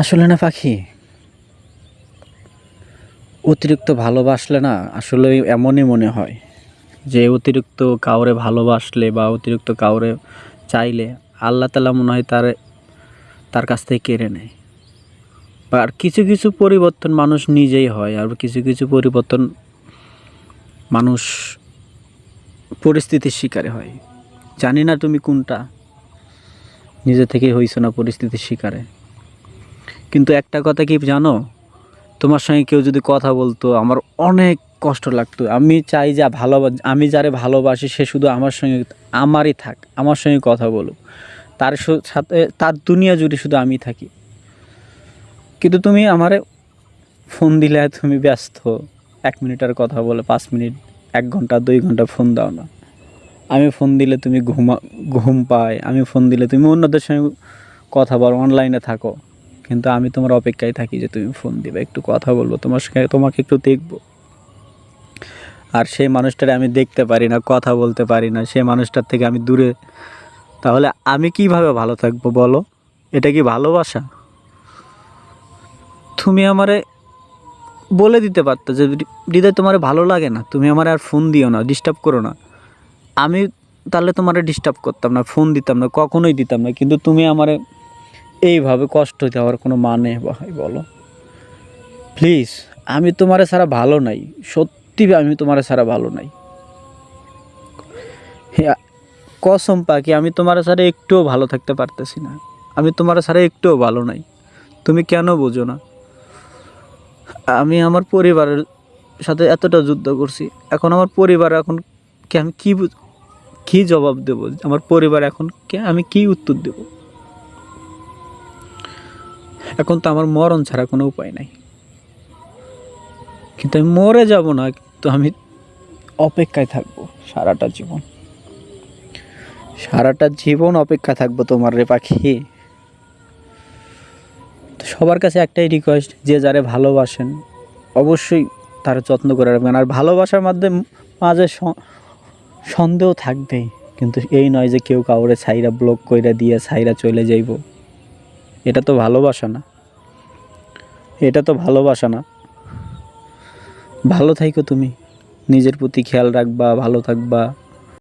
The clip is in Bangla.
আসলে না পাখি? অতিরিক্ত ভালোবাসলে না আসলে এমনই মনে হয় যে অতিরিক্ত কাউরে ভালোবাসলে বা অতিরিক্ত কাউরে চাইলে আল্লাহ তালা মনে হয় তার তার কাছ থেকে কেড়ে নেয়। আর কিছু কিছু পরিবর্তন মানুষ নিজেই হয় আর কিছু কিছু পরিবর্তন মানুষ পরিস্থিতির শিকারে হয়। জানি না তুমি কোনটা, নিজে থেকে হইছো না পরিস্থিতির শিকারে। কিন্তু একটা কথা কি জানো? তোমার সঙ্গে কেউ যদি কথা বলতো, আমার অনেক কষ্ট লাগতো। আমি চাই যা ভালো আমি যারে ভালোবাসি, সে শুধু আমার সঙ্গে, আমারই থাক, আমার সঙ্গে কথা বলুক। তার সাথে, তার দুনিয়া জুড়ে শুধু আমি থাকি। কিন্তু তুমি আমারে ফোন দিলে, তুমি ব্যস্ত। এক মিনিটের কথা বলে, পাঁচ মিনিট, এক ঘণ্টা, দুই ঘণ্টা ফোন দাও না। আমি ফোন দিলে তুমি ঘুমা, ঘুম পায়। আমি ফোন দিলে তুমি অন্যদের সঙ্গে কথা বলো অনলাইনে থাকো। কিন্তু আমি তোমার অপেক্ষায় থাকি যে তুমি ফোন দিবে, একটু কথা বলব, তোমার সঙ্গে তোমাকে একটু দেখব। আর সেই মানুষটারে আমি দেখতে পারি না, কথা বলতে পারি না, সেই মানুষটার থেকে আমি দূরে। তাহলে আমি কীভাবে ভালো থাকব বলো? এটা কি ভালোবাসা? তুমি আমারে বলে দিতে পারতো যে হৃদয় তোমার ভালো লাগে না, তুমি আমার আর ফোন দিও না ডিস্টার্ব করো না। আমি তাহলে তোমারে ডিস্টার্ব করতাম না, ফোন দিতাম না, কখনোই দিতাম না, কিন্তু তুমি আমারে এইভাবে কষ্ট দেওয়ার কোনো মানে হয় বলো? প্লিজ আমি তোমারে ছাড়া ভালো নাই। সত্যি আমি তোমারে ছাড়া ভালো নাই। কসম পাখি, আমি তোমার ছাড়া একটুও ভালো থাকতে পারতেছি না। আমি তোমার ছাড়া একটুও ভালো নাই। তুমি কেন বোঝো না? আমি আমার পরিবারের সাথে এতটা যুদ্ধ করছি। এখন আমার পরিবার এখন কি, আমি কী কী জবাব দেব? আমার পরিবার এখন আমি কি উত্তর দেব? এখন তো আমার মরণ ছাড়া কোনো উপায় নাই। কিন্তু আমি মরে যাব না, কিন্তু আমি অপেক্ষায় থাকব সারাটা জীবন। সারাটা জীবন অপেক্ষা থাকব তোমার রে পাখি। তো সবার কাছে একটাই রিকোয়েস্ট যে যারে ভালোবাসেন, অবশ্যই তার যত্ন করে রাখবেন। আর ভালোবাসার মাধ্যমে মাঝে সন্দেহ থাকবেই। কিন্তু এই নয় যে কেউ কাউরে ছাইরা ব্লক কইরা দিয়ে ছাইরা চলে যাইব। এটা তো ভালোবাসা না। এটা তো ভালোবাসা না। ভালো থাইকো তুমি। নিজের প্রতি খেয়াল রাখবা, ভালো থাকবা।